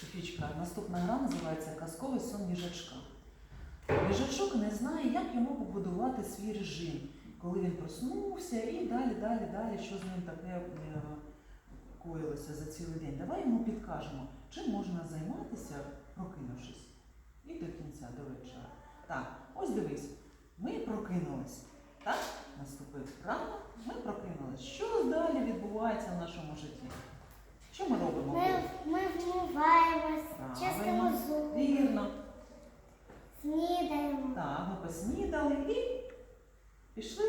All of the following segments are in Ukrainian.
Софічка, наступна гра називається Казковий сон їжачка. Їжачок не знає, як йому побудувати свій режим, коли він проснувся і далі, далі, далі, що з ним таке е, коїлося за цілий день. Давай йому підкажемо, чим можна займатися, прокинувшись, і до кінця, до вечора. Так, ось дивись, ми прокинулись. Так, наступив ранок, ми прокинулись. Що далі відбувається в нашому житті? Що ми робимо? Ми, ми вмиваємось, чистимо зуби, Вірно. снідаємо, Так, ми поснідали і пішли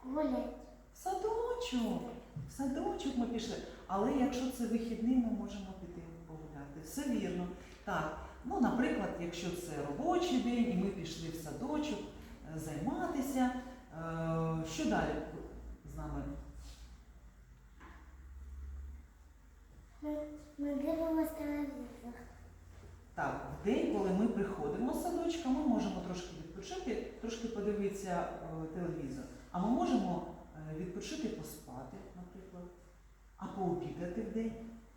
гулять. в садочок. В садочок ми пішли. Але якщо це вихідний, ми можемо піти погуляти. Все вірно. Так, ну, наприклад, якщо це робочий день і ми пішли в садочок е, займатися, е, що далі з нами? Ми, дивимося телевізор. Так, в день, коли ми приходимо з садочка, ми можемо трошки відпочити, трошки подивитися е, телевізор. А ми можемо е, відпочити поспати, наприклад, а пообідати в день.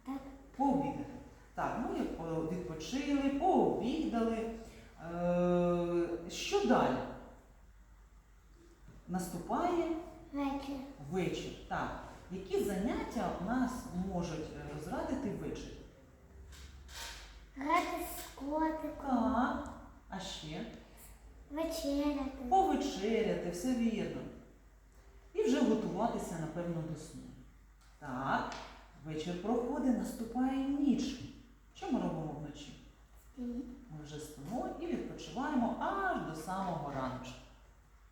Так. Пообідати. Так, ми е, відпочили, пообідали. Е, що далі? Наступає Вечір. вечір. Так. Які заняття нас можуть е, розрадити ввечері? Грати з котиком, Так. А ще? вечеряти. Повечеряти, все вірно. І вже готуватися, напевно, до сну. Так, вечір проходить, наступає ніч. Що ми робимо вночі? Ми вже спимо і відпочиваємо аж до самого раночку.